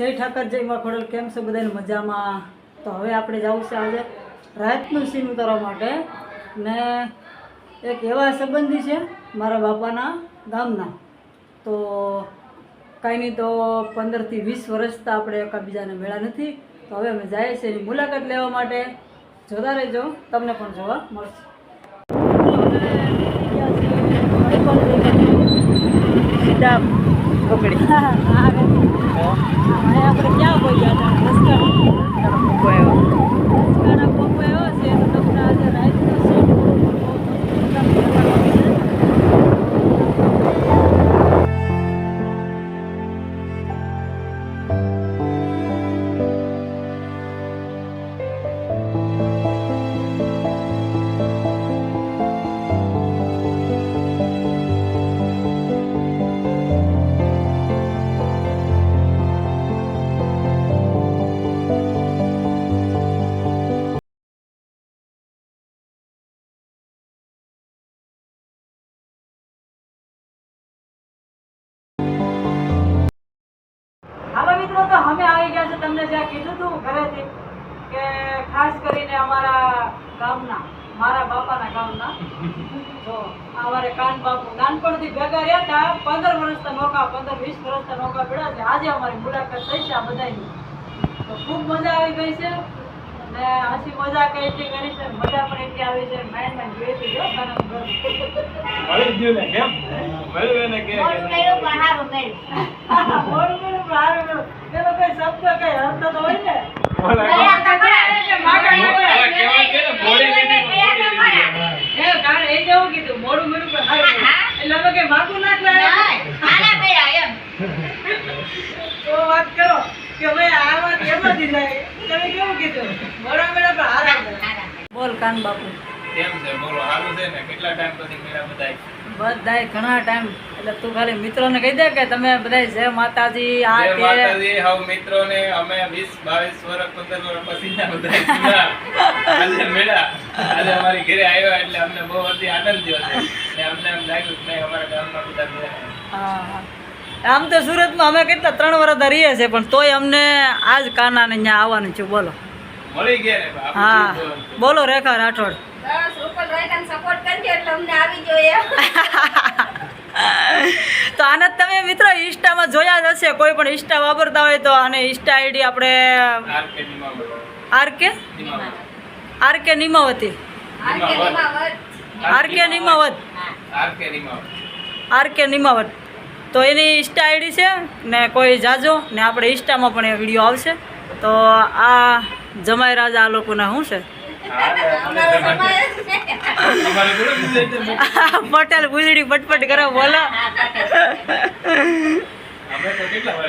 જય ઠાકર, જય વાખોડલ કેમ છો બધાને મજામાં? તો હવે આપણે જવું છે આજે રાતનું સીન ઉતારવા માટે ને એક એવા સંબંધી છે મારા બાપાના ગામના. તો કાંઈ નહીં તો પંદરથી વીસ વર્ષ તો આપણે એકબીજાને મેળા નથી. તો હવે અમે જઈએ છીએ એની મુલાકાત લેવા માટે. જોતા રહેજો, તમને પણ જોવા મળશે. સીધા પકડી. આપણે ક્યાં પહોંચ્યા હતા? ખાસ કરીને અમારા ગામના મારા બાપાના ગામના. તો અમારે કાન બાપુ નાનપણથી ભેગા રહ્યા હતા પંદર વર્ષના નોકા પંદર વીસ વર્ષના નોકા પડ્યા છે. આજે અમારી મુલાકાત થઈ છે આ બધાની. તો ખૂબ મજા આવી ગઈ છે. ને હસી મજાક એટલી કરી છે મજા પણ એટલી આવી છે. મેન મેન જોઈ હતી જો મળી ગયું ને કેમ? મળ્યું એને કે? મોડું કર્યું પણ હારું કર્યું. પેલો કઈ શબ્દ કઈ અર્થ તો હોય ને? હારું હારા. બોલ કાન બાપુ. કેમ છે? બોલો સારું છે ને? કેટલા ટાઈમ પછી મેળા બધાય? બધાય ઘણા ટાઈમ એટલે તું ખાલી મિત્રોને કહી દે કે તમે બધાય જય માતાજી આ જય માતાજી હવ મિત્રોને અમે 20 22 વર્ષ 15 વર્ષ પછીના બધાય જૂના. આજે મેળા. આજે અમારી ઘરે આવ્યા એટલે અમને બહુ અતિ આનંદ થયો છે. ને અમને એમ લાગ્યું કે અમારા ગામમાં બધા મેળા હા. આમ તો સુરતમાં અમે કેટલા ત્રણ વર્ષ રહીએ છીએ પણ તોય અમને આજ કાનાને અહીંયા આવવાનું છે બોલો. ને હા. બોલો રેખા રાઠોડ. બસ ઉપર રોહિતને સપોર્ટ કરજો એટલે અમને આવી જોઈએ તો આને તમે મિત્રો ઇન્સ્ટામાં જોયા જ હશે કોઈ પણ ઇન્સ્ટા વાપરતા હોય તો આને ઇન્સ્ટા આઈડી આપણે RK RK R K R K Nimavati. R કે Nimavat. R K Nimavat. RK Nimavat. R K Nimavat. તો એની ઇન્સ્ટા આઈડી છે ને કોઈ જાજો ને આપણે ઇન્સ્ટામાં પણ એ વીડિયો આવશે. તો આ જમાઈ રાજા આ લોકોના શું છે. પટેલ ગુજડી પટપટ કરે બોલો.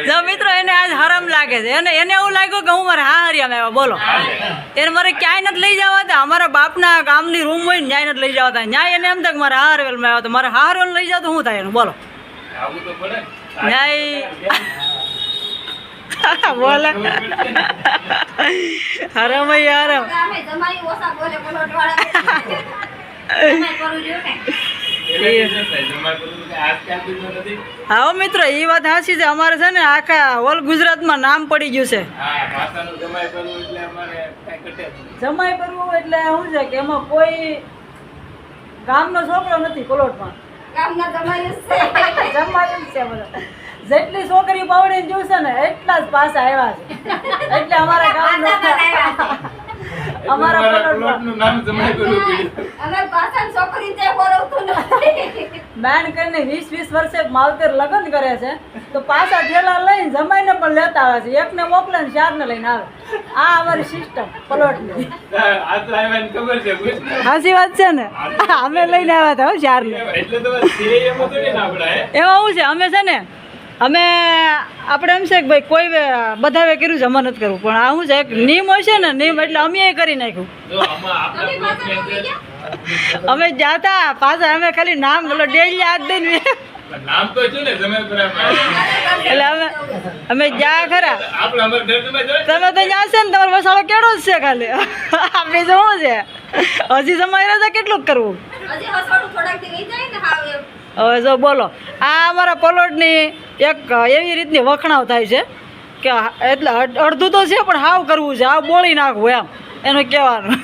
જો મિત્રો એને આજ હરમ લાગે છે. એને એને એવું લાગ્યું કે હું મારે હા હરિયામાં આવ્યા બોલો. એને મારે ક્યાંય નથી લઈ જવા હતા અમારા બાપના ગામની રૂમ હોય ને ન્યાય નથી લઈ જવા હતા ન્યાય એને એમ થાય કે મારે હારવેલમાં આવ્યા તો મારે હારવેલ લઈ જાવ તો શું થાય એનું? બોલો. ન્યાય બોલે હરમ હરામ. હા મિત્રો એ વાત સાચી છે અમારે છે ને આખા ઓલ ગુજરાતમાં નામ પડી ગયું છે. જમાઈ કરવું એટલે શું છે કે એમાં કોઈ ગામનો છોકરો નથી, કોલોટમાં ગામના જમાઈ છે. બધા. જેટલી છોકરી પાવડી જોશે ને એટલા જ પાછા આવ્યા છે. એટલે અમારા ગામનો અમારા પ્લોટનું નામ જમાઈ કરવું પડ્યું. અમે પાછળ છોકરી તે બોલવતું નથી. બેન કરીને વીસ વીસ વર્ષે માવતર લગ્ન કરે છે. તો પાછા ઠેલા લઈને જમાઈને પણ લેતા આવે છે. એકને મોકલે ને ચારને લઈને આવે. આ અમારી સિસ્ટમ પલોટની આ તો આવ્યાને ખબર છે પૂછને. વાત છે ને? અમે લઈને આવ્યા હતા હો ચારને. એટલે તો? એમાં શું છે? અમે છે ને અમે આપણે એમ છે કે ભાઈ કોઈ બધાએ કર્યું છે અમારે નથી કરવું પણ આ શું છે એક નિયમ હોય છે ને નિયમ એટલે અમે એ કરી નાખ્યું. અમે જાતા પાછા અમે ખાલી નામ બોલો ડેલી હાથ દઈને નામ તો છે ને એટલે અમે અમે જા ખરા? તમે તો જ્યાં છે ને તમારો વસાળો કેળો જ છે ખાલી. આપણે તો શું છે? હજી તમારે રાજા કેટલું કરવું. હવે જો બોલો આ અમારા પલોટની એક એવી રીતની વખણાવ થાય છે કે એટલે અડ- અડધું તો છે, પણ હાવ કરવું છે, હાવ બોળી નાખવું એમ, એનું કહેવાનું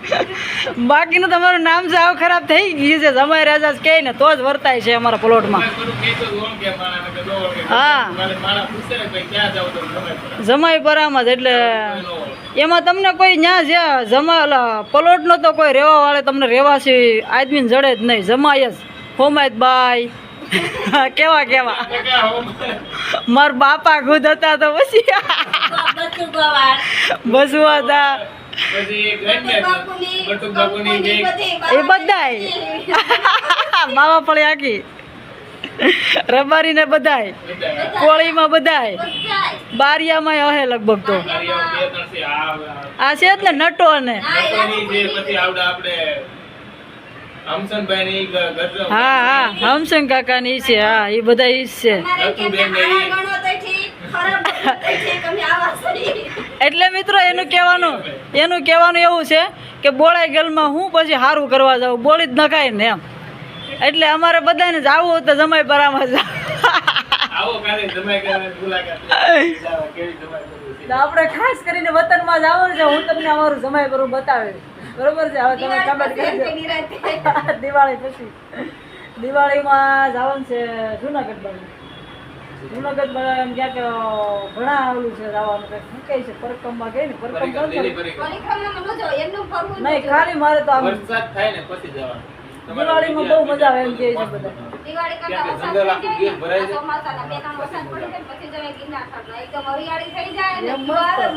બાકીનું તમારું નામ છે આવ ખરાબ થઈ ગયું છે, જમાઈ રાજા કહે ને, તો જ વર્તાય છે અમારા પ્લોટમાં. હા. જમાઈ પરામાં એટલે. એમાં તમને કોઈ ન્યા છે જમા પ્લોટનો તો કોઈ રહેવા વાળે તમને રહેવાસી આદમીને જડે જ નહીં જમાય જ હોમાયત બાઈ કેવા કેવા? માર બાપા ખુદ હતા તો પછી બસુ હતા એ બધાય. બાવા પડે આખી. રબારી ને બધાય. બધા કોળીમાં બધાય. બારિયામાં હે લગભગ તો. આ- છે જ ને નટો અને. હા હા હમસંગ કાકા ની છે હા એ બધા ઈ છે. એટલે મિત્રો એનું કહેવાનું એનું કહેવાનું એવું છે કે બોળાઈ ગલમાં હું પછી સારું કરવા જાઉં બોળી જ નખાય ને એમ. એટલે અમારે બધાને જાવું હોય તો જમાઈ પરામાં જ આપણે ખાસ કરીને વતનમાં જવાનું છે હું તમને અમારું જમાઈ પરું બતાવીશ. બરોબર છે? હવે તમે કમેન્ટ દિવાળી પછી કરજો. દિવાળી પછી. દિવાળીમાં જવાનું છે જુનાગઢ બાજુ. જુનાગઢ બાજુ એમ ક્યાંક ઘણા આવેલું છે જવાનું કંઈક. શું કહે છે? પરકમમાં ગઈ ને? પરકમ નહીં ખાલી મારે તો વરસાદ થાય ને પછી જવાનું. દિવાળીમાં બહુ મજા આવે એમ કે છે બધા.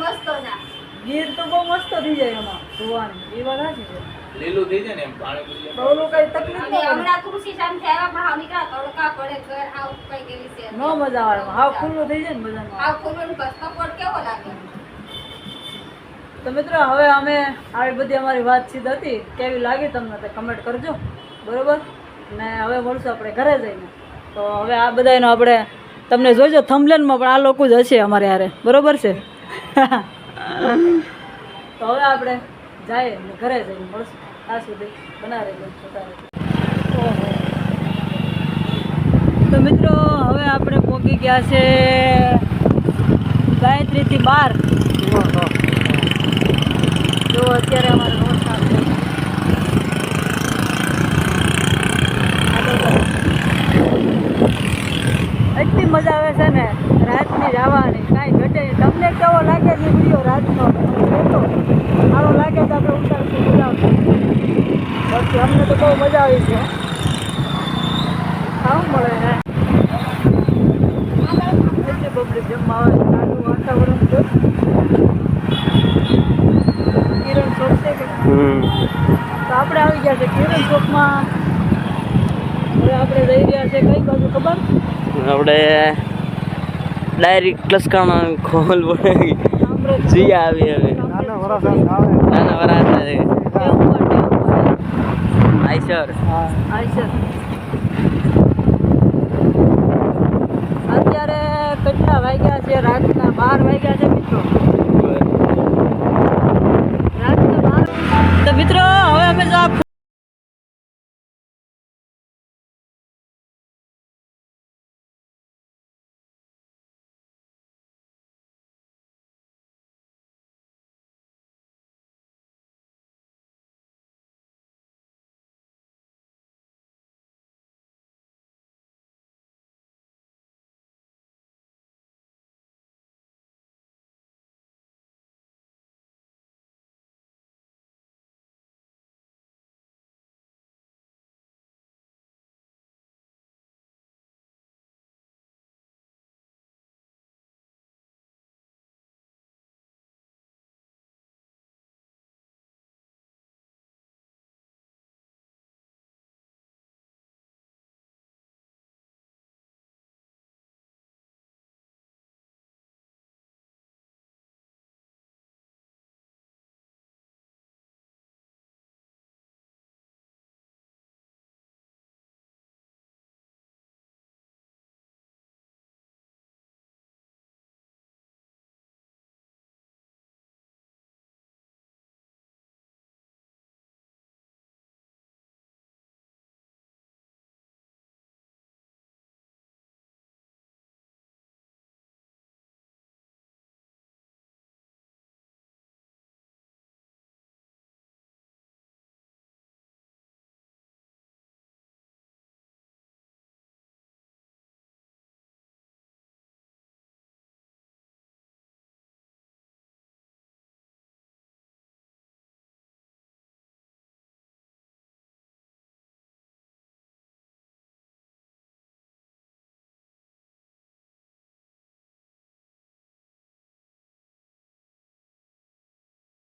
મસ્ત. ગીર તો બહુ મસ્ત થઈ જાય એમાં જોવાની. એ વાત છે. લીલું થઈ જાય ને એમ પાણી ઓલું કઈ તકલીફ અને ન હમણાં તુલસી શાંતિ આવ્યા પણ હાવ નીકળ્યા તડકા પડે ઘર હાવ કઈ ગયેલી છે. ન મજા આવે. હાવ ખુલ્લું થઈ જાય ને બધામાં હાવ ખુલ્લું બસ કપડ કેવો લાગે? તો મિત્રો હવે અમે આવી બધી અમારી વાતચીત હતી. કેવી લાગી તમને તે કમેન્ટ કરજો. બરોબર? ને હવે મળશું આપણે ઘરે જઈને. તો હવે આ બધાનો આપણે તમને જોજો થમલેનમાં પણ આ લોકો જ હશે અમારે યારે બરોબર છે? તો હવે આપણે જઈએ ને ઘરે જઈને મળશું. આ સુધી બનાવી જોતા રહેજો. તો મિત્રો હવે આપણે પહોંચી ગયા છે ગાયત્રીથી બાર. જો અત્યારે અમારે વરસાદ છે. એટલી મજા આવે છે ને રાતની જવાની કાંઈ ઘટે નહીં તમને કેવો લાગે છે વીડિયો રાતનો તો સારો લાગે તો આપણે ઉતારશું બોલાવશું બાકી અમને તો બહુ મજા આવી છે ખાવું મળે હે પબ્લિક જમવા આવે સારું વાતાવરણ છે કિરણ ચોક છે તો આપણે આવી ગયા છે કિરણ ચોકમાં હવે. આપણે જઈ રહ્યા છે કઈ બાજુ ખબર આપણે ડાયરેક્ટ લસકાણા ખોલ પડે આપણે જી આવી હવે નાના વરાસા છે આઈસર. અત્યારે કેટલા વાગ્યા છે રાતના બાર વાગ્યા છે મિત્રો.